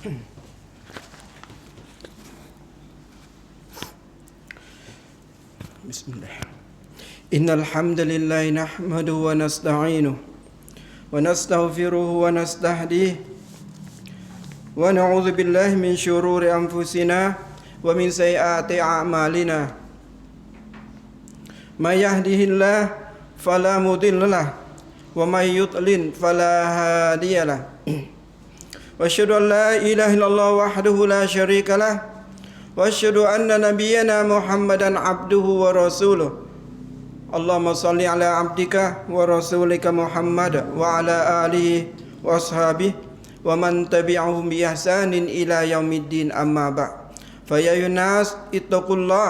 بسم الله إن الحمد لله نحمده ونستعينه ونستغفره ونستهديه ونعوذ بالله من شرور أنفسنا ومن سيئات أعمالنا من يهده الله فلا مضل له ومن يضلل فلا هادي له واشهد ان لا اله الا الله وحده لا شريك له واشهد ان نبينا محمدا عبده ورسوله اللهم صل على عبدك ورسولك محمد وعلى اله واصحابه ومن تبعهم باحسان الى يوم الدين اما بعد فيا أيها الناس اتقوا الله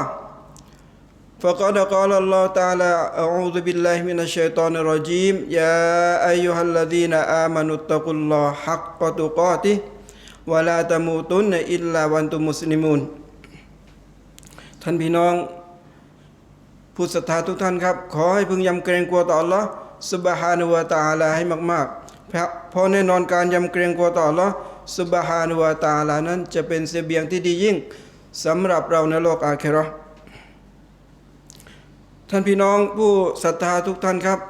فقد قال الله تعالى أعوذ بالله من الشيطان الرجيم يا أيها الذين آمنوا اتقوا الله حق تقاته ولا تموتن إلا وأنتم مسلمون ท่านพี่น้องผู้ศรัทธาทุกท่านครับ ขอให้พึงยำเกรงกลัวต่อ Allah สุบฮานุวะตาอาลาให้มากๆเพราะเพราะแน่นอนการยำเกรงกลัวต่อ Allah สุบฮานุวะตาอาลานั้นจะเป็นเสบียงที่ดียิ่งสำหรับเราในโลกอาคิเราะห์ ท่านพี่น้องผู้ศรัทธาทุกท่านครับ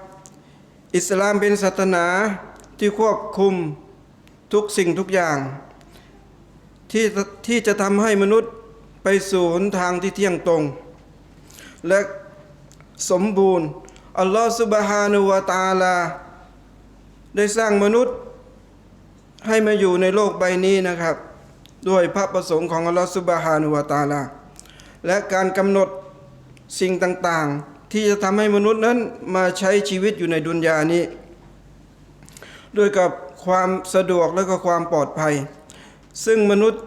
อิสลามเป็นศาสนาที่ควบคุมทุกสิ่งทุกอย่าง ที่ที่จะทำให้มนุษย์ไปสู่หนทางที่เที่ยงตรง และสมบูรณ์ อัลลอฮฺสุบฮานุวะตาลา ได้สร้างมนุษย์ให้มาอยู่ในโลกใบนี้นะครับ ด้วยพระประสงค์ของอัลลอฮฺสุบฮานุวะตาลา และการกำหนดสิ่งต่างๆ ที่จะทำให้มนุษย์นั้นมาใช้ชีวิตอยู่ในดุนยานี้ ด้วยกับความสะดวกและก็ความปลอดภัย ซึ่งมนุษย์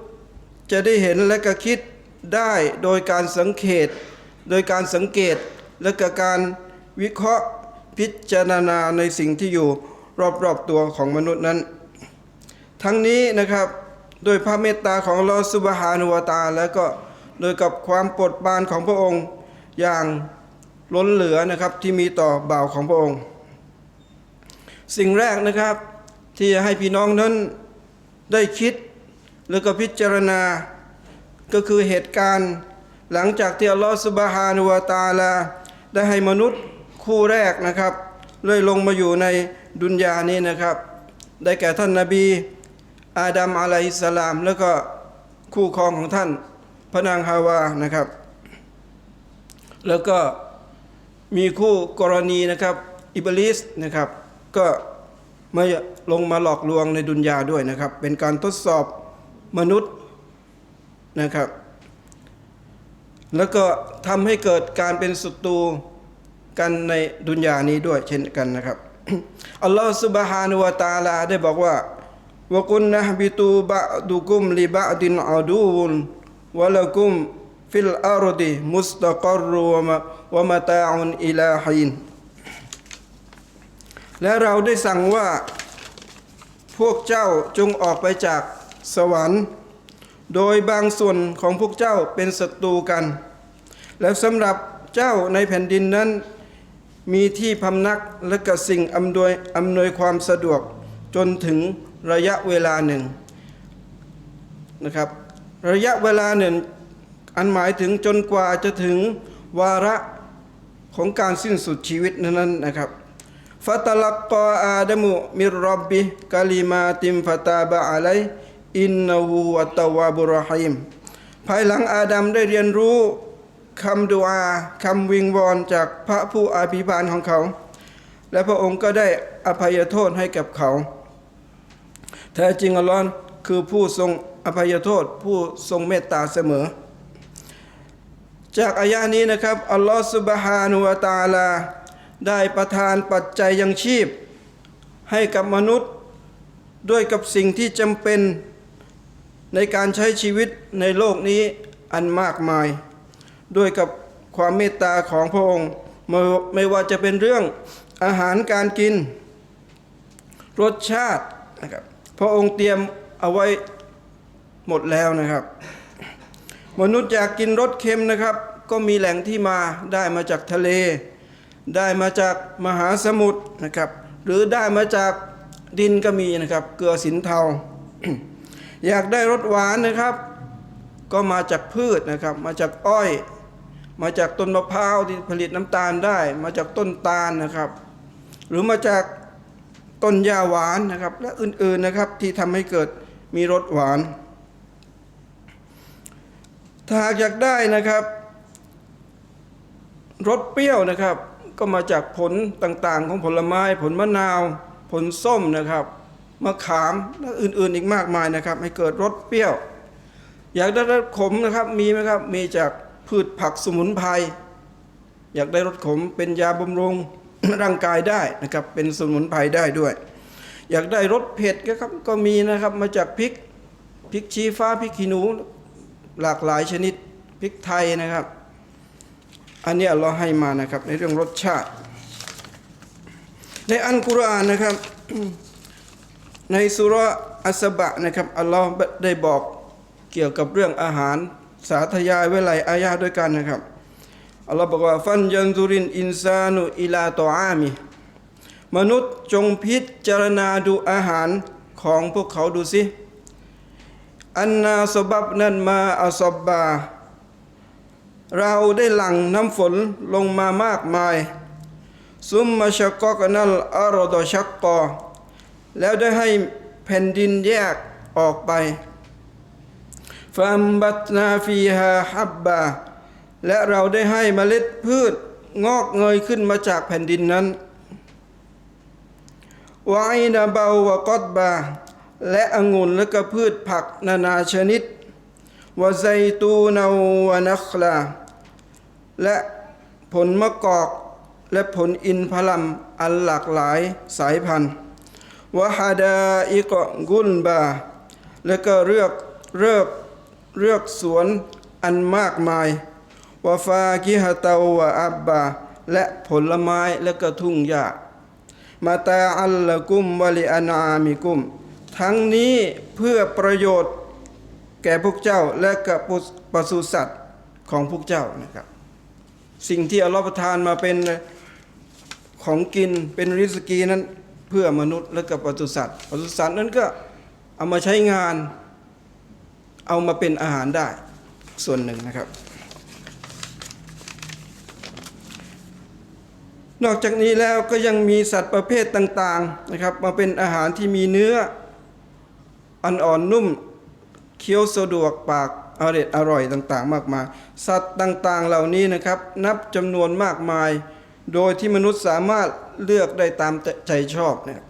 จะได้เห็นและก็คิดได้โดยการสังเกต โดยการสังเกตและก็การวิเคราะห์พิจารณาในสิ่งที่อยู่รอบๆตัวของมนุษย์นั้น ทั้งนี้นะครับโดยพระเมตตาของลอสุบฮานุวตา แล้วก็โดยกับความโปรดปรานของพระองค์อย่าง ล้นเหลือนะครับที่มีต่อบ่าวของพระองค์ สิ่งแรกนะครับที่จะให้พี่น้องนั้นได้คิดแล้วก็พิจารณา ก็คือเหตุการณ์หลังจากที่อัลลอฮฺสุบฮานุวาตาลา ได้ให้มนุษย์คู่แรกนะครับเลยลงมาอยู่ในดุนยานี้นะครับ ได้แก่ท่านนาบี อาดัมอะลัยฮิสสลาม แล้วก็คู่ครองของท่านพระนางฮาวานะครับ แล้วก็ มีคู่กรณีนะครับอิบลิสนะครับ ก็มาลงมาหลอกลวงในดุนยาด้วยนะครับ เป็นการทดสอบมนุษย์นะครับ แล้วก็ทำให้เกิดการเป็นศัตรูกันในดุนยานี้ด้วยเช่นกันนะครับอัลลอฮฺสุบฮานุวะตาลาได้บอกว่าวกุนนะบิตูบะดุกุมลิบะดินอาดูนวะละกุม ฟิลอารดีมุสตะกรวมะวะมะตาอุอิลาฮินและเราได้สั่งว่า พวกเจ้าจงออกไปจากสวรรค์ โดยบางส่วนของพวกเจ้าเป็นศัตรูกัน และสำหรับเจ้าในแผ่นดินนั้น มีที่พำนักและกสิ่งอำนวยอำนวยความสะดวกจนถึงระยะเวลาหนึ่งนะครับระยะเวลาหนึ่ง อันหมายถึงจนกว่าจะถึงวาระของการสิ้นสุดชีวิตนั้นนะครับฟาตลักกออาดมุมิรรับบิกาลิมาติมฟาตาบะอะไลอินนูวัตตวาบุรหิมภายหลังอาดัมได้เรียนรู้คำดุอาคำวิงวอนจากพระผู้อาภิบาลของเขา และพระองค์ก็ได้อภัยโทษให้กับเขา แท้จริงอัลลอฮ์คือผู้ทรงอภัยโทษผู้ทรงเมตตาเสมอ จากอายะนี้นะครับอัลลอฮฺสุบฮานุวะตาลา ได้ประทานปัจจัยยังชีพ ให้กับมนุษย์ด้วยกับสิ่งที่จำเป็นในการใช้ชีวิตในโลกนี้อันมากมาย ด้วยกับความเมตตาของพระองค์ไม่ว่าจะเป็นเรื่องอาหารการกิน รสชาตินะครับพระองค์เตรียมเอาไว้หมดแล้วนะครับ มนุษย์อยากกินรสเค็มนะครับ ก็มีแหล่งที่มาได้มาจากทะเล ได้มาจากมหาสมุทรนะครับ หรือได้มาจากดินก็มีนะครับเกลือสินเทา อยากได้รสหวานนะครับ ก็มาจากพืชนะครับ มาจากอ้อย มาจากต้นมะพร้าวที่ผลิตน้ำตาลได้ มาจากต้นตาลนะครับ หรือมาจากต้นหญ้าหวานนะครับ และอื่นๆนะครับที่ทำให้เกิดมีรสหวาน ถ้าหากอยากได้นะครับรสเปรี้ยวนะครับ ก็มาจากผลต่างๆ ของผลไม้ ผลมะนาว ผลส้มนะครับมะขามและอื่นๆอีกมากมายนะครับ ให้เกิดรสเปรี้ยว อยากได้รสขมนะครับมีไหมครับมีจากพืชผักสมุนไพรอยากได้รสขมเป็นยาบำรุงร่างกายได้นะครับเป็นสมุนไพรได้ด้วย อยากได้รสเผ็ดก็ครับก็มีนะครับมาจากพริกพริกชี้ฟ้าพริกขี้หนู หลากหลายชนิดพริกไทยนะครับ อันนี้เราให้มานะครับในเรื่องรสชาติ ในอันกุรอานนะครับ ในสุราอัสบะนะครับอัลลอฮ์ได้บอกเกี่ยวกับเรื่องอาหารสาธยายไว้หลายอายาด้วยกันนะครับอัลลอฮ์บอกว่าฟันยันซุรินอินซานุอิลาตออามิมนุษย์จงพิจารณาดูอาหารของพวกเขาดูสิ อันนาสบับนันมาอัสบบา เราได้หลั่งน้ำฝนลงมามากมาย ซุมมาชกกอกนัลอารดชักกอ แล้วได้ให้แผ่นดินแยกออกไปฟัมบัตนาฟีฮาฮับบา และเราได้ให้เมล็ดพืชงอกเงยขึ้นมาจากแผ่นดินนั้นวายนาเบาวะกอดบา และองุ่นและก็พืชผักนานาชนิดวะไซตูนาวะนัคลาและผลมะกอกและผลอินทผลัมอันหลากหลายสายพันธุ์วะฮาดาอิกะกุลบา และก็เลือกเลือกเลือกสวนอันมากมายวะฟากิฮะเตาวะอับบา และผลไม้และก็ทุ่งหญ้ามาตาอัลละกุมวะลิอานามิกุม ทั้งนี้เพื่อประโยชน์แก่พวกเจ้าและกับปศุสัตว์ของพวกเจ้านะครับ สิ่งที่อัลลอฮฺประทานมาเป็นของกินเป็นริสกีนั้นเพื่อมนุษย์และกับปศุสัตว์ปศุสัตว์นั้นก็เอามาใช้งาน เอามาเป็นอาหารได้ส่วนหนึ่งนะครับ นอกจากนี้แล้วก็ยังมีสัตว์ประเภทต่างๆนะครับ มาเป็นอาหารที่มีเนื้อ อ่อนๆนุ่มเคี้ยวสะดวกปากอร่อยอร่อยต่างๆ มากมาย สัตว์ต่างๆเหล่านี้นะครับ นับจำนวนมากมาย โดยที่มนุษย์สามารถเลือกได้ตามใจชอบเนะครับ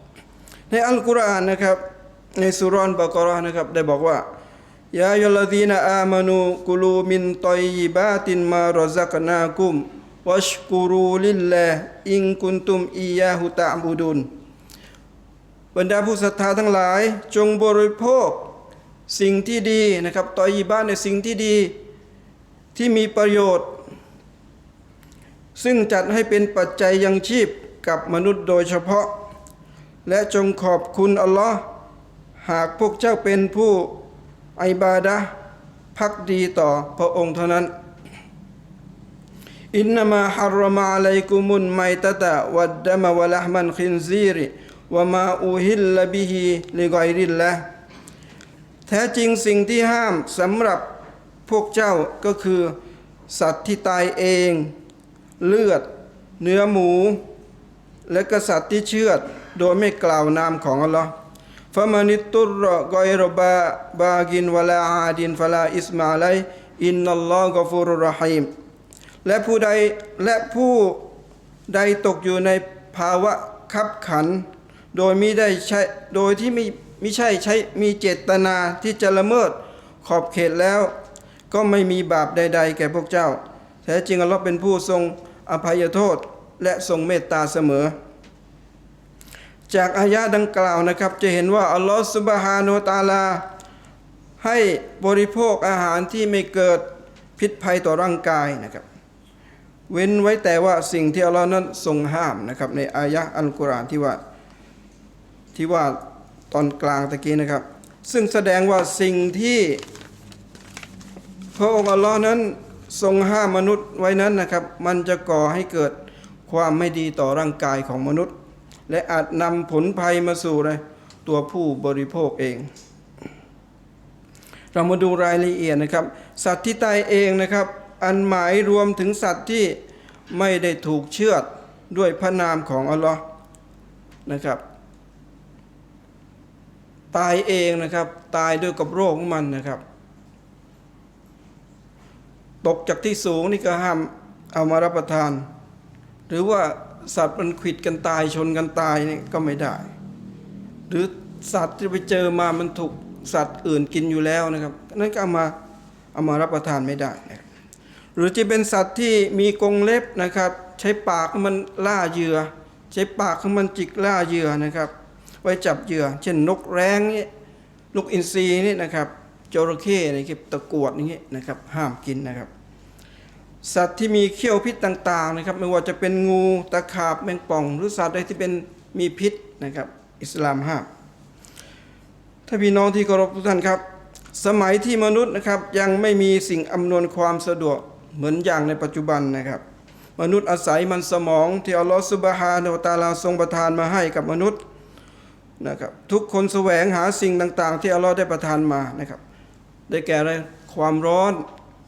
ในอัลกุรอานนะครับ ในสุรอนบากรอนะครับ ได้บอกว่ายายุลดีนอามานูกุลูมินตอยยิบาตินมารซักนากุมวัชกุรูลิลลาอิงกุนตุมอียาหุตะบูดุน บรรดาผู้ศรัทธาทั้งหลาย จงบริโภค สิ่งที่ดีนะครับต่อยีบ้านในสิ่งที่ดีที่มีประโยชน์ ซึ่งจัดให้เป็นปัจจัยยังชีพกับมนุษย์โดยเฉพาะ และจงขอบคุณอัลลอฮ์หากพวกเจ้าเป็นผู้อิบาดะห์พักดีต่อพระองค์เท่านั้นอินนามาฮารรมาอะลัยกุมุนไมตะตะวัดดะมะวะละห์มันคินซีริ วะมาอูฮิลละบิฮิลิกอยริลละแท้จริงสิ่งที่ห้ามสำหรับพวกเจ้าก็คือ สัตว์ที่ตายเอง เลือด เนื้อหมู และกษัตริย์ที่เชื่อดโดยไม่กล่าวนามของอัลลอฮ์ฟะมานิตุรกอยรบาบากินวะลาอาดินฟลาอิสมาไลอินนัลลอฮ์กฟูรุรรหีมและผู้ใดและผู้ใดตกอยู่ในภาวะคับขัน โดยมิได้ใช้โดยที่ไม่ไม่ใช่ใช้มีเจตนาที่จะละเมิดขอบเขตแล้ว ก็ไม่มีบาปใด ๆ แก่พวกเจ้า แท้จริงอัลลอฮ์เป็นผู้ทรงอภัยโทษและทรงเมตตาเสมอ จากอายะดังกล่าวนะครับ จะเห็นว่าอัลลอฮ์สุบฮานุตาลา ให้บริโภคอาหารที่ไม่เกิดพิษภัยต่อร่างกายนะครับเว้นไว้แต่ว่าสิ่งที่อัลลอฮ์นั้นทรงห้ามนะครับในอายะอัลกุรอานที่ว่า ที่ว่าตอนกลางตะกี้นะครับ ซึ่งแสดงว่าสิ่งที่พระองค์อัลลอฮ์นั้นทรงห้ามมนุษย์ไว้นั้นนะครับ มันจะก่อให้เกิดความไม่ดีต่อร่างกายของมนุษย์ และอาจนำผลภัยมาสู่เลยตัวผู้บริโภคเอง เรามาดูรายละเอียดนะครับ สัตว์ที่ตายเองนะครับ อันหมายรวมถึงสัตว์ที่ไม่ได้ถูกเชือดด้วยพระนามของอัลลอฮ์นะครับ ตายเองนะครับ ตายด้วยกับโรคของมันนะครับ ตกจากที่สูงนี่ก็ห้ามเอามารับประทาน หรือว่าสัตว์มันขิดกันตายชนกันตายนี่ก็ไม่ได้ หรือสัตว์ที่ไปเจอมามันถูกสัตว์อื่นกินอยู่แล้วนะครับนั่นก็เอามาเอามารับประทานไม่ได้นะครับหรือจะเป็นสัตว์ที่มีกรงเล็บนะครับ ใช้ปากมันล่าเหยื่อ ใช้ปากของมันจิกล่าเหยื่อนะครับ ไว้จับเหยื่อ เช่นนกแร้งนี่ลูกอินทรีนี่นะครับจระเข้นี่ครับตะกวดนี้นะครับห้ามกินนะครับ สัตว์ที่มีเขี้ยวพิษต่างๆนะครับไม่ว่าจะเป็นงูตะขาบแมงป่อง หรือสัตว์ใดที่เป็นมีพิษนะครับอิสลามห้ามถ้าพี่น้องที่เคารพทุกท่านครับ สมัยที่มนุษย์นะครับยังไม่มีสิ่งอำนวยความสะดวกเหมือนอย่างในปัจจุบันนะครับ มนุษย์อาศัยมันสมองที่อัลลอฮฺซุบฮานะฮูวะตาลาทรงประทานมาให้กับมนุษย์ นะครับทุกคนแสวงหาสิ่งต่างๆ ที่อัลลอฮฺได้ประทานมานะครับ ได้แก่อะไรความร้อน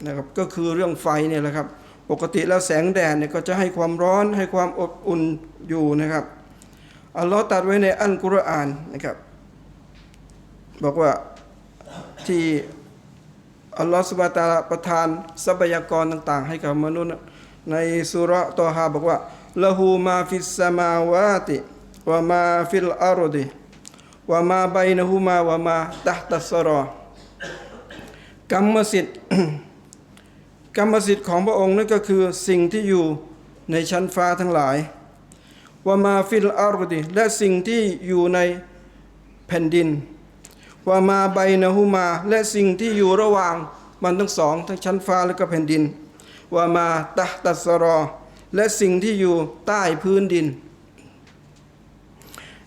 นะครับก็คือเรื่องไฟเนี่ยแหละครับ ปกติแล้วแสงแดดเนี่ยก็จะให้ความร้อนให้ความอบอุ่นอยู่นะครับอัลลอฮ์ตรัดไว้ในอัลกุรอานนะครับบอกว่าที่อัลลอฮฺสุบะตาประทานทรัพยากรต่าง ๆ ให้กับมนุษย์ในสุรตอฮาบอกว่าละหูมาฟิสสมาวาติวะมาฟิลอารุดิ วะมาบัยนะฮูมาวะมาตัตัสรอกรรมสิทธิ์กรรมสิทธิ์ของพระองค์นั่นก็คือสิ่งที่อยู่ในชั้นฟ้าทั้งหลายวะมาฟิลอารุดิและสิ่งที่อยู่ในแผ่นดินวะมาไบนะฮูมา และสิ่งที่อยู่ระหว่างมันทั้งสองทั้งชั้นฟ้าและก็แผ่นดินวะมาตะตัสรอ และสิ่งที่อยู่ใต้พื้นดิน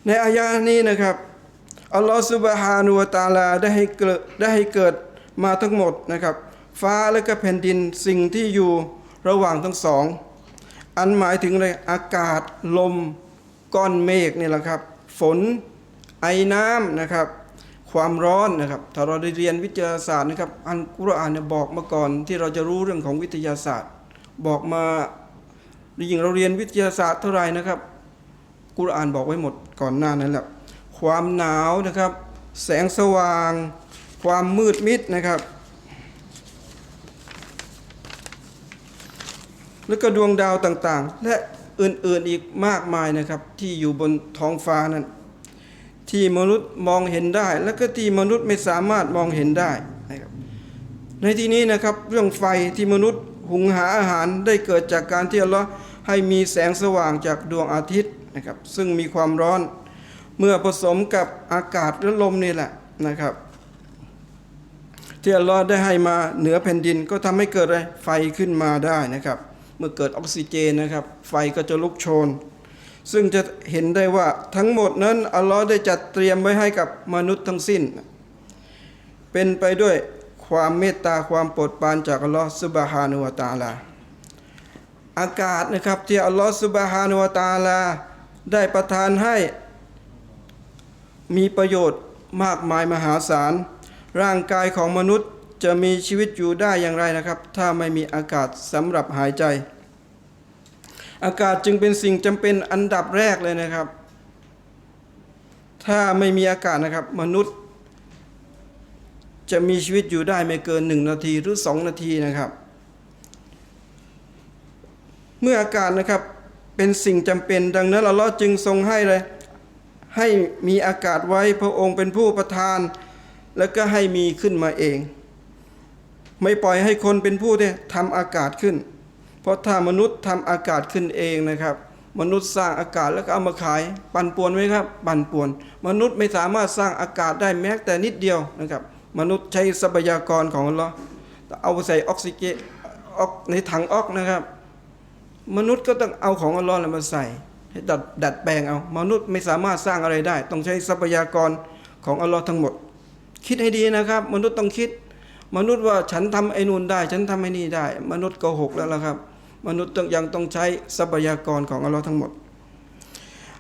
ในอายะนี้นะครับ อัลลอฮฺซุบฮานุวตาลาได้ให้เกิดได้ให้เกิดมาทั้งหมดนะครับ ฟ้าและก็แผ่นดินสิ่งที่อยู่ระหว่างทั้งสอง อันหมายถึงอะไรอากาศลม ก้อนเมฆนี่แหละครับ ฝน ไอน้ำนะครับ ความร้อนนะครับ ถ้าเราได้เรียนวิทยาศาสตร์นะครับ อันกุรอานเนี่ยบอกมาก่อนที่เราจะรู้เรื่องของวิทยาศาสตร์ บอกมายิ่งเราเรียนวิทยาศาสตร์เท่าไหร่นะครับ กุรอานบอกไว้หมดก่อนหน้านั้นแหละ ความหนาวนะครับ แสงสว่าง ความมืดมิดนะครับ แล้วก็ดวงดาวต่างๆ และอื่นๆอีกมากมายนะครับ ที่อยู่บนท้องฟ้านั้น ที่มนุษย์มองเห็นได้ และก็ที่มนุษย์ไม่สามารถมองเห็นได้นะครับในที่นี้นะครับเรื่องไฟที่มนุษย์หุงหาอาหารได้เกิดจากการที่อัลลอฮ์ให้มีแสงสว่างจากดวงอาทิตย์นะครับ ซึ่งมีความร้อน เมื่อผสมกับอากาศและลมนี่แหละนะครับ ที่อัลลอฮ์ได้ให้มาเหนือแผ่นดินก็ทำให้เกิดอะไรไฟขึ้นมาได้นะครับ เมื่อเกิดออกซิเจนนะครับ ไฟก็จะลุกโชน ซึ่งจะเห็นได้ว่าทั้งหมดนั้นอัลลอฮ์ได้จัดเตรียมไว้ให้กับมนุษย์ทั้งสิ้น เป็นไปด้วยความเมตตาความโปรดปรานจากอัลลอฮ์ซุบฮานุวะตาลาอากาศนะครับที่อัลลอฮ์ซุบฮานุวะตาลาได้ประทานให้ มีประโยชน์มากมายมหาศาล ร่างกายของมนุษย์จะมีชีวิตอยู่ได้อย่างไรนะครับ ถ้าไม่มีอากาศสำหรับหายใจ อากาศจึงเป็นสิ่งจำเป็นอันดับแรกเลยนะครับ ถ้าไม่มีอากาศนะครับ มนุษย์ จะมีชีวิตอยู่ได้ไม่เกินหนึ่งนาทีหรือสองนาทีนะครับ เมื่ออากาศนะครับเป็นสิ่งจำเป็นดังนั้นอัลลอฮ์จึงทรงให้เลย ให้มีอากาศไว้พระองค์เป็นผู้ประทาน แล้วก็ให้มีขึ้นมาเอง ไม่ปล่อยให้คนเป็นผู้ที่ทำอากาศขึ้น เพราะถ้ามนุษย์ทำอากาศขึ้นเองนะครับ มนุษย์สร้างอากาศแล้วก็เอามาขาย ปั่นป่วนไหมครับ ปั่นป่วน มนุษย์ไม่สามารถสร้างอากาศได้แม้แต่นิดเดียวนะครับ มนุษย์ใช้ทรัพยากรของเราเอาไปใส่ออกซิเจนออกในถังออกนะครับ มนุษย์ก็ต้องเอาของอัลลอฮ์มาใส่ ดัดดัดแปลงเอามนุษย์ไม่สามารถสร้างอะไรได้ ต้องใช้ทรัพยากรของอัลลอฮ์ทั้งหมด คิดให้ดีนะครับ มนุษย์ต้องคิด มนุษย์ว่าฉันทำไอ้นู่นได้ ฉันทำไอ้นี่ได้ มนุษย์โกหกแล้วละครับ มนุษย์ต้องยังต้องใช้ทรัพยากรของอัลลอฮ์ทั้งหมด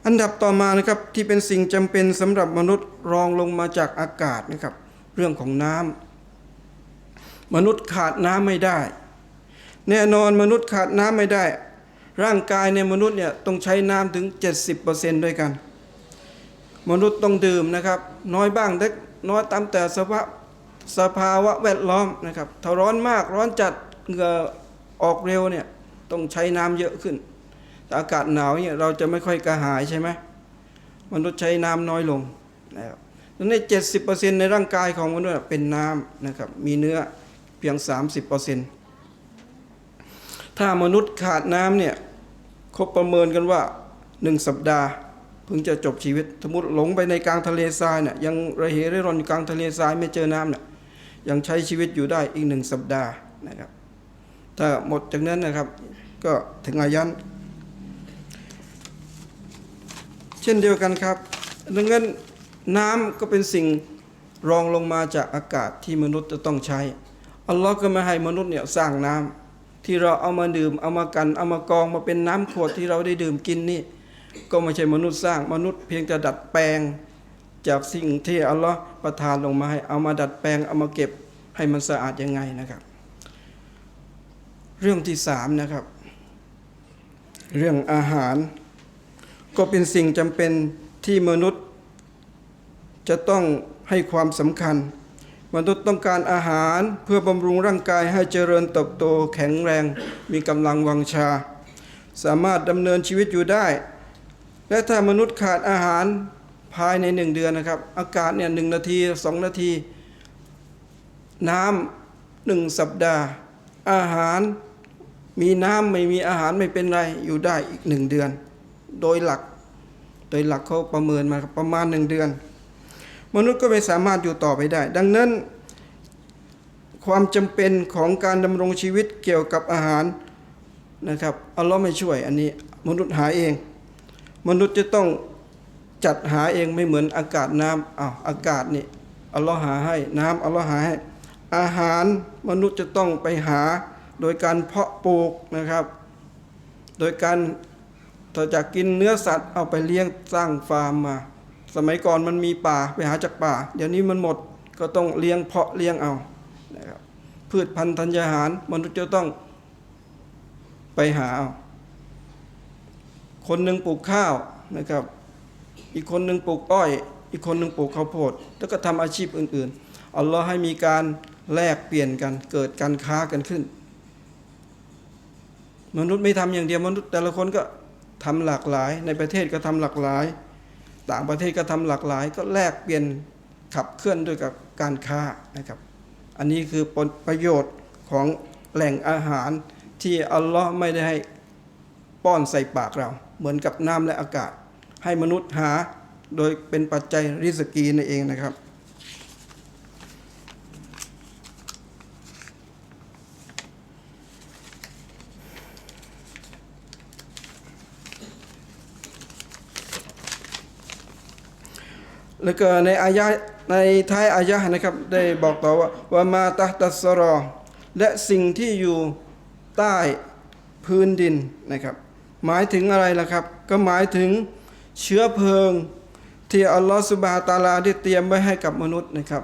อันดับต่อมานะครับที่เป็นสิ่งจำเป็นสำหรับมนุษย์รองลงมาจากอากาศนะครับ เรื่องของน้มนุษย์ขาดน้ำไม่ได้ แน่นอนมนุษย์ขาดน้ำไม่ได้ ร่างกายในมนุษย์เนี่ยต้องใช้น้ำถึง 70%ด้วยกัน มนุษย์ต้องดื่มนะครับ น้อยบ้างเล็กน้อยตามแต่สภาพสภาวะแวดล้อมนะครับถ้าร้อนมากร้อนจัดเหงื่อออกเร็วเนี่ยต้องใช้น้ำเยอะขึ้นแต่อากาศหนาวเนี่ยเราจะไม่ค่อยกระหายใช่ไหมมนุษย์ใช้น้ำน้อยลงนะครับดังนั้นเจ็ดสิบเปอร์เซ็นต์ในร่างกายของมนุษย์เป็นน้ำนะครับมีเนื้อเพียงสามสิบเปอร์เซ็นต์ถ้ามนุษย์ขาดน้ำเนี่ย เขาประเมินกันว่าหนึ่งสัปดาห์เพิ่งจะจบชีวิตสมมติหลงไปในกลางทะเลทรายเนี่ยยังระเหเร่ร่อนอยู่กลางทะเลทรายไม่เจอน้ำเนี่ยยังใช้ชีวิตอยู่ได้อีกหนึ่งสัปดาห์นะครับถ้าหมดจากนั้นนะครับ ก็ถึงอายันเช่นเดียวกันครับดังนั้นน้ำก็เป็นสิ่งรองลงมาจากอากาศที่มนุษย์จะต้องใช้อัลลอฮ์ก็ไม่ให้มนุษย์เนี่ยสร้างน้ำ ที่เราเอามาดื่มเอามากันเอามากองมาเป็นน้ำขวดที่เราได้ดื่มกินนี่ ก็ไม่ใช่มนุษย์สร้างมนุษย์เพียงแต่ดัดแปลง จากสิ่งที่อัลลอฮ์ประทานลงมาให้เอามาดัดแปลงเอามาเก็บให้มันสะอาดยังไงนะครับ เรื่องที่สามนะครับ เรื่องอาหาร ก็เป็นสิ่งจำเป็นที่มนุษย์ จะต้องให้ความสำคัญ มนุษย์ต้องการอาหารเพื่อบำรุงร่างกายให้เจริญเติบโตแข็งแรง มีกำลังวังชา สามารถดำเนินชีวิตอยู่ได้ และถ้ามนุษย์ขาดอาหารภายในหนึ่งเดือนนะครับ อากาศเนี่ยหนึ่งนาทีสองนาที น้ำหนึ่งสัปดาห์ อาหารมีน้ำไม่มีอาหารไม่เป็นไรอยู่ได้อีกหนึ่งเดือน โดยหลัก โดยหลักเขาประเมินมาประมาณหนึ่งเดือน มนุษย์ก็ไม่สามารถอยู่ต่อไปได้ ดังนั้น ความจำเป็นของการดำรงชีวิตเกี่ยวกับอาหารนะครับอัลลอฮ์ไม่ช่วยอันนี้มนุษย์หาเอง มนุษย์จะต้องจัดหาเองไม่เหมือนอากาศน้ำอ้าวอากาศนี่อัลลอฮ์หาให้น้ำอัลลอฮ์หาให้อาหารมนุษย์จะต้องไปหาโดยการเพาะปลูกนะครับ โดยการถ้าจะกินเนื้อสัตว์เอาไปเลี้ยงสร้างฟาร์มมา สมัยก่อนมันมีป่าไปหาจากป่า เดี๋ยวนี้มันหมดก็ต้องเลี้ยงเพาะเลี้ยงเอานะครับพืชพันธุ์ธัญญาหารมนุษย์จะต้องไปหาเอาคนหนึ่งปลูกข้าวนะครับ อีกคนหนึ่งปลูกอ้อย อีกคนหนึ่งปลูกข้าวโพด แล้วก็ทำอาชีพอื่นๆอัลลอฮ์ให้มีการแลกเปลี่ยนกันเกิดการค้ากันขึ้น มนุษย์ไม่ทำอย่างเดียวมนุษย์แต่ละคนก็ทำหลากหลาย ในประเทศก็ทำหลากหลาย ต่างประเทศก็ทำหลากหลาย ก็แลกเปลี่ยนขับเคลื่อนด้วยกับการค้านะครับ อันนี้คือผลประโยชน์ของแหล่งอาหารที่อัลลอฮ์ไม่ได้ให้ป้อนใส่ปากเรา เหมือนกับน้ำและอากาศ ให้มนุษย์หาโดยเป็นปัจจัยริสกีนั่นเองนะครับ แล้วก็ในอายะในท้ายอายะนะครับ ได้บอกต่อว่าว่ามาตัตัสรอ และสิ่งที่อยู่ใต้พื้นดินนะครับ หมายถึงอะไรล่ะครับ ก็หมายถึงเชื้อเพลิง ที่อัลลอฮฺสุบฮาตาลาได้เตรียมไว้ให้กับมนุษย์นะครับ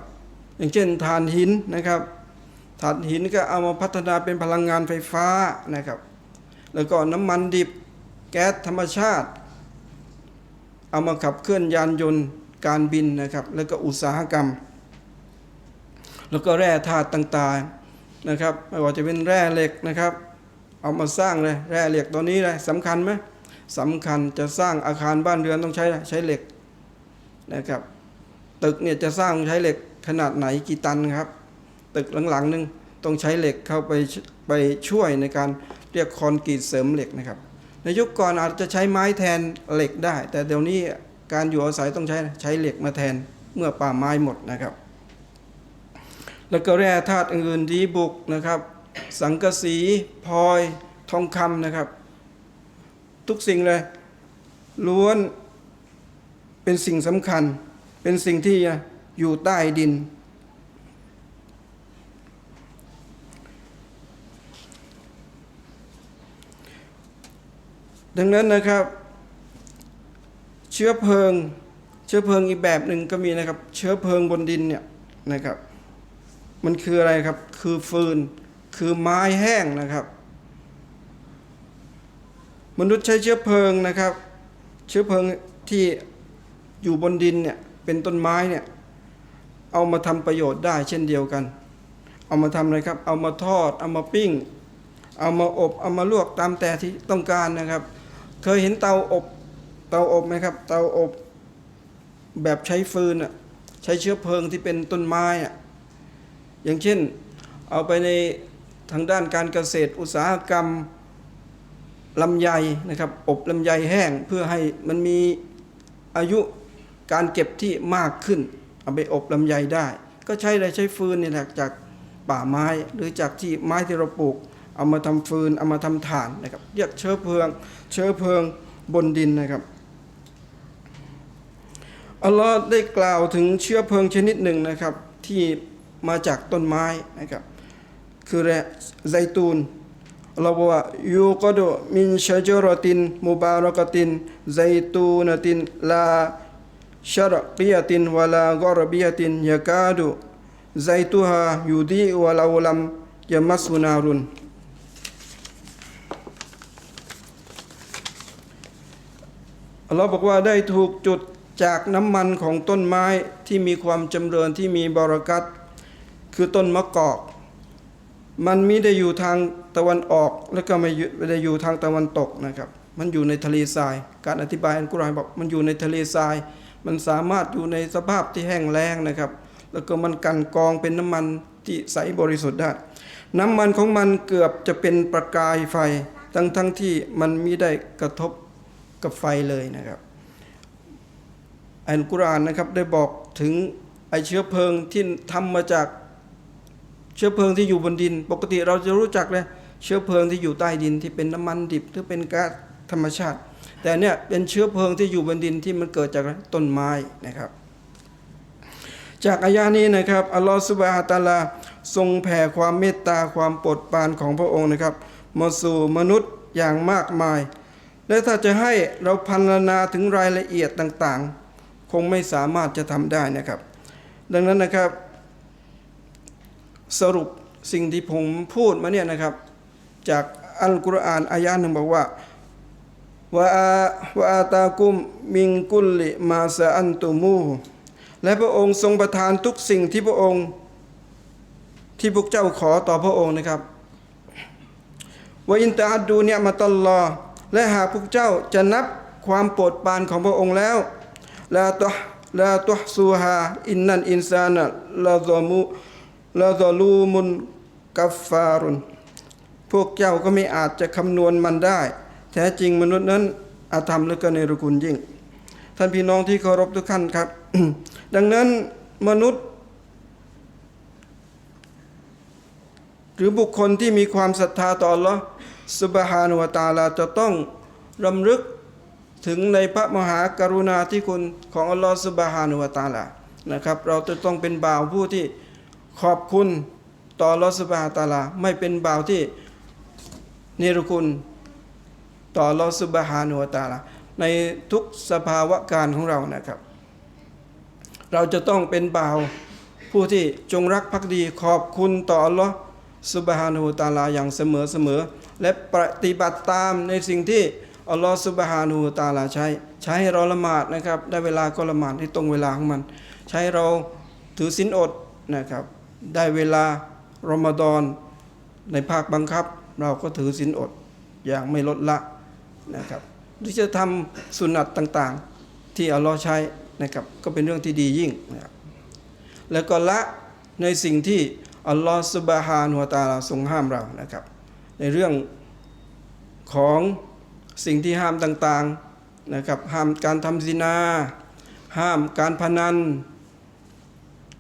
อย่างเช่นถ่านหินนะครับถ่านหินก็เอามาพัฒนาเป็นพลังงานไฟฟ้านะครับ แล้วก็น้ำมันดิบแก๊สธรรมชาติ เอามาขับเคลื่อนยานยนต์ การบินนะครับแล้วก็อุตสาหกรรม แล้วก็แร่ธาตุต่างๆนะครับไม่ว่าจะเป็นแร่เหล็กนะครับ เอามาสร้างเลยแร่เหล็กตัวนี้เลยสำคัญไหมสำคัญจะสร้างอาคารบ้านเรือนต้องใช้ใช้เหล็กนะครับตึกเนี่ยจะสร้างใช้เหล็กขนาดไหนกี่ตันครับ ตึกหลังๆหนึ่งต้องใช้เหล็กเข้าไปไปช่วยในการเรียกคอนกรีตเสริมเหล็กนะครับในยุคก่อนอาจจะใช้ไม้แทนเหล็กได้ แต่เดี๋ยวนี้ การอยู่อาศัยต้องใช้ใช้เหล็กมาแทนเมื่อป่าไม้หมดนะครับ แล้วก็แร่ธาตุอื่นๆดีบุกนะครับ สังกะสีพลอยทองคำนะครับ ทุกสิ่งเลยล้วนเป็นสิ่งสำคัญ เป็นสิ่งที่อยู่ใต้ดิน ดังนั้นนะครับ เชื้อเพลิง เชื้อเพลิงอีกแบบหนึ่งก็มีนะครับ เชื้อเพลิงบนดินเนี่ยนะครับ มันคืออะไรครับ คือฟืน คือไม้แห้งนะครับ มนุษย์ใช้เชื้อเพลิงนะครับ เชื้อเพลิงที่อยู่บนดินเนี่ยเป็นต้นไม้เนี่ยเอามาทำประโยชน์ได้เช่นเดียวกัน เอามาทำอะไรครับ เอามาทอด เอามาปิ้ง เอามาอบ เอามาลวกตามแต่ที่ต้องการนะครับ เคยเห็นเตาอบ เตาอบไหมครับ เตาอบแบบใช้ฟืนอะใช้เชื้อเพลิงที่เป็นต้นไม้อะอย่างเช่นเอาไปในทางด้านการเกษตรอุตสาหกรรมลำไยนะครับ อบลำไยแห้งเพื่อให้มันมีอายุการเก็บที่มากขึ้น เอาไปอบลำไยได้ ก็ใช้อะไรใช้ฟืนนี่แหละจากป่าไม้หรือจากที่ไม้ที่เราปลูก เอามาทำฟืนเอามาทำถ่านนะครับเรียกเชื้อเพลิง เชื้อเพลิงบนดินนะครับ อัลลอฮ์ได้กล่าวถึงเชื้อเพลิงชนิดหนึ่งนะครับ ที่มาจากต้นไม้นะครับ คือแร่ไซตูนอัลลอฮ์บอกว่ายูกดมินชะจรตินมุบารกตินไซตูนตินลาชรกียตินวลากรบียตินยากาดุไซตุฮายูดีวลาวลัมยามัสุนารุนอัลลอฮ์บอกว่าได้ถูกจุด จากน้ำมันของต้นไม้ที่มีความจำเริญที่มีบารักัตคือต้นมะกอก มันมิได้อยู่ทางตะวันออก และก็ไม่ได้อยู่ทางตะวันตกนะครับ มันอยู่ในทะเลทราย การอธิบายอันกุรานบอกมันอยู่ในทะเลทราย มันสามารถอยู่ในสภาพที่แห้งแล้งนะครับ แล้วก็มันกันกองเป็นน้ำมันที่ใสบริสุทธิ์ได้ น้ำมันของมันเกือบจะเป็นประกายไฟ ทั้งทั้งที่มันมิได้กระทบกับไฟเลยนะครับ อัลกุรอานนะครับได้บอกถึงไอเชื้อเพลิงที่ทำมาจากเชื้อเพลิงที่อยู่บนดิน ปกติเราจะรู้จักเลยเชื้อเพลิงที่อยู่ใต้ดินที่เป็นน้ำมันดิบหรือเป็นก๊าซธรรมชาติ แต่เนี่ยเป็นเชื้อเพลิงที่อยู่บนดินที่มันเกิดจากต้นไม้นะครับ จากอายานี้นะครับอัลลอฮฺสุบฮานะฮูวะตาลาทรงแผ่ความเมตตาความโปรดปรานของพระองค์นะครับมาสู่มนุษย์อย่างมากมาย และถ้าจะให้เราพันนาถึงรายละเอียดต่างๆ คงไม่สามารถจะทำได้นะครับ ดังนั้นนะครับ สรุปสิ่งที่ผมพูดมาเนี่ยนะครับ จากอัลกุรอานอายะหนึ่งบอกว่าวะอาวะอาตากุมมิงกุลลิมาซอันตุมูและพระองค์ทรงประทานทุกสิ่งที่พระองค์ที่พวกเจ้าขอต่อพระองค์นะครับว่าอินตาดดูเนี่ยมาตลอดและหากพวกเจ้าจะนับความโปรดปรานของพระองค์แล้ว ลาตุลาตุซูฮาอินนันอินซานะลาซอมูลาซอลูมุนกัฟฟารุนพวกเจ้าก็ไม่อาจจะคำนวณมันได้ แท้จริงมนุษย์นั้นอาธรรมและก็เนรคุณยิ่ง ท่านพี่น้องที่เคารพทุกท่านครับ ดังนั้นมนุษย์ หรือบุคคลที่มีความศรัทธาต่อ Allah สุบฮานุวตาลาจะต้องรำลึก ถึงในพระมหากรุณาธิคุณของอัลลอฮฺสุบฮานุวตาลานะครับ เราจะต้องเป็นบ่าวผู้ที่ขอบคุณต่ออัลลอฮฺสุบฮานุวตาลา ไม่เป็นบ่าวที่เนรคุณต่ออัลลอฮฺสุบฮานุวตาลา ในทุกสภาวะการของเรานะครับ เราจะต้องเป็นบ่าวผู้ที่จงรักภักดีขอบคุณต่ออัลลอฮฺสุบฮานุวตาลาอย่างเสมอเสมอและปฏิบัติตามในสิ่งที่ อัลลอฮฺสุบฮานูตาลาใช้ ใช้ให้เราละหมาดนะครับ ได้เวลาก็ละหมาดให้ตรงเวลาของมัน ใช้เราถือศีลอดนะครับ ได้เวลารอมฎอนในภาคบังคับ เราก็ถือศีลอดอย่างไม่ลดละนะครับหรือจะทำสุนัตต่างๆ ที่อัลลอฮ์ใช้นะครับก็เป็นเรื่องที่ดียิ่งนะครับแล้วก็ละในสิ่งที่อัลลอฮฺสุบฮานุตาลาทรงห้ามเรานะครับ ในเรื่องของ สิ่งที่ห้ามต่างๆนะครับห้ามการทำซินา ห้ามการพนัน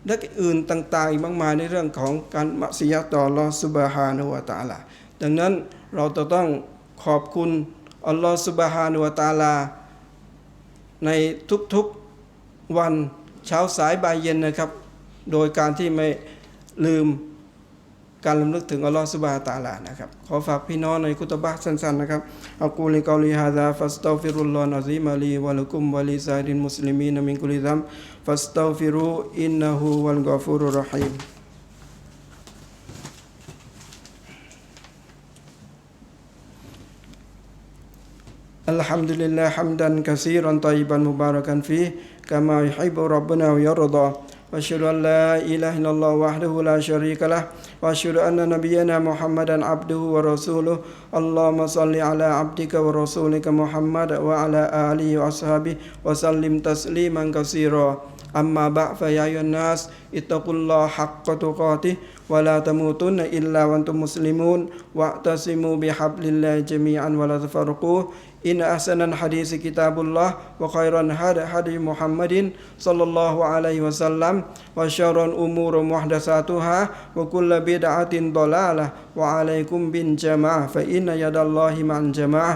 และอื่นต่างๆอีกมากมายในเรื่องของการมัสยิดต่อลอสุบฮานุวะตาลาดังนั้นเราจะต้องขอบคุณอัลลอฮฺสุบฮานุวะตาลา ในทุกๆวันเช้าสายบ่ายเย็นนะครับ โดยการที่ไม่ลืม การลำลึกถึงอัลลอฮฺสุบฮาตาลานะครับ ขอฝากพี่น้องในคุตบะสั้นๆนะครับอักูลิกอลีฮาซาฟัสตอฟิรุลลอฮฺอัซีมาลีวะลุกุมวะลีซาดินมุสลิมีนมิงกุลิซัมฟัสตอฟิรูอินนะฮูวัลกอฟูรุรอฮีม الحمد لله حمدا كثيرا طيبا مباركا فيه كما يحب ربنا ويرضى واشهد ان لا اله الا الله وحده لا شريك له واشهد ان نبينا محمدا عبده ورسوله اللهم صل على عبدك ورسولك محمد وعلى اله واصحابه وسلم تسليما كثيرا اما بعد فيا ايها الناس اتقوا الله حق تقاته ولا تموتن الا وانتم مسلمون واعتصموا بحبل الله جميعا ولا تفرقوا إن أحسن الحديث كتاب الله وخير الهدى هدي محمد صلى الله عليه وسلم وشر الأمور محدثاتها وكل بدعة ضلالة وعليكم بالجماعة فإن يد الله مع الجماعة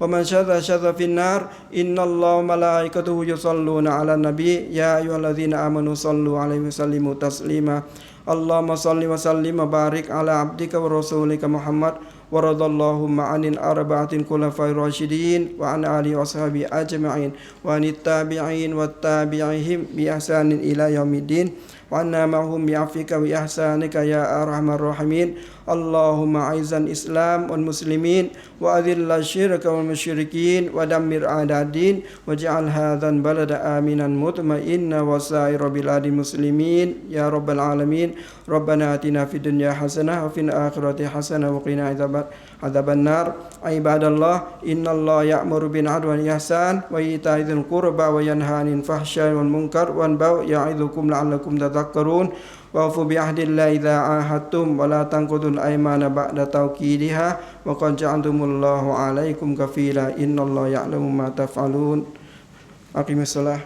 ومن شذ شذ في النار إن الله وملائكته يصلون على النبي. يا أيها الذين آمنوا صلوا عليه وسلموا تسليما. اللهم صل وسلم وبارك على عبدك ورسولك محمد. ورضى اللهم عن الأربعة الخلفاء الراشدين وعن آله وصحبه أجمعين وعن التابعين والتابعين بإحسان إلى يوم الدين. وعنا معهم بعفوك وإحسانك يا أرحم الراحمين. اللهم أعز الإسلام والمسلمين وأذل الشرك والمشركين ودمر أعداء الدين واجعل هذا البلد آمنا مطمئنا وسائر بلاد المسلمين يا رب العالمين. ربنا آتنا في الدنيا حسنة وفي الآخرة حسنة وقنا عذاب عذاب النار عباد الله إن الله يأمر بالعدل والإحسان وإيتاء ذي القربى وينهى عن الفحشاء والمنكر والبغي يعظكم لعلكم تذكرون وأوفوا بعهد الله إذا عاهدتم ولا تنقضوا الأيمان بعد توكيدها وقد جعلتم الله عليكم كفيلا إن الله يعلم ما تفعلون أقم الصلاة